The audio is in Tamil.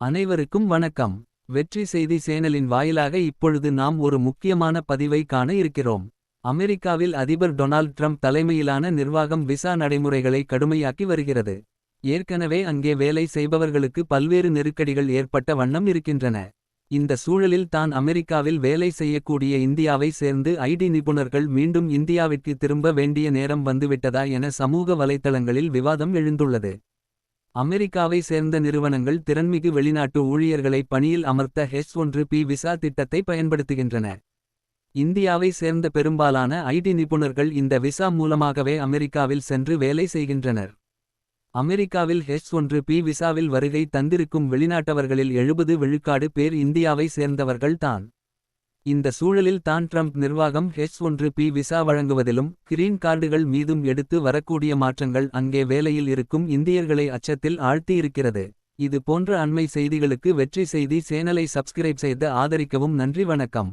அனைவருக்கும் வணக்கம். வெற்றி செய்தி சேனலின் வாயிலாக இப்பொழுது நாம் ஒரு முக்கியமான பதிவை காண இருக்கிறோம். அமெரிக்காவில் அதிபர் டொனால்ட் ட்ரம்ப் தலைமையிலான நிர்வாகம் விசா நடைமுறைகளை கடுமையாக்கி வருகிறது. ஏற்கனவே அங்கே வேலை செய்பவர்களுக்கு பல்வேறு நெருக்கடிகள் ஏற்பட்ட வண்ணம் இருக்கின்றன. இந்த சூழலில் தான் அமெரிக்காவில் வேலை செய்யக்கூடிய இந்தியாவை சேர்ந்து ஐடி நிபுணர்கள் மீண்டும் இந்தியாவிற்கு திரும்ப வேண்டிய நேரம் வந்துவிட்டதா என சமூக வலைத்தளங்களில் விவாதம் எழுந்துள்ளது. அமெரிக்காவை சேர்ந்த நிறுவனங்கள் திறன்மிகு வெளிநாட்டு ஊழியர்களை பணியில் அமர்த்த ஹெச் ஒன்று பி விசா திட்டத்தை பயன்படுத்துகின்றன. இந்தியாவை சேர்ந்த பெரும்பாலான ஐடி நிபுணர்கள் இந்த விசா மூலமாகவே அமெரிக்காவில் சென்று வேலை செய்கின்றனர். அமெரிக்காவில் ஹெச் ஒன்று பி விசாவில் வருகை தந்திருக்கும் வெளிநாட்டவர்களில் எழுபது விழுக்காடு பேர் இந்தியாவை சேர்ந்தவர்கள் தான். இந்த சூழலில் தான் ட்ரம்ப் நிர்வாகம் ஹெச் ஒன்று பி விசா வழங்குவதிலும் கிரீன் கார்டுகள் மீதும் எடுத்து வரக்கூடிய மாற்றங்கள் அங்கே வேலையில் இருக்கும் இந்தியர்களை அச்சத்தில் ஆழ்த்தியிருக்கிறது. இது போன்ற அண்மை செய்திகளுக்கு வெற்றி செய்தி சேனலை சப்ஸ்கிரைப் செய்து ஆதரிக்கவும் நன்றி வணக்கம்.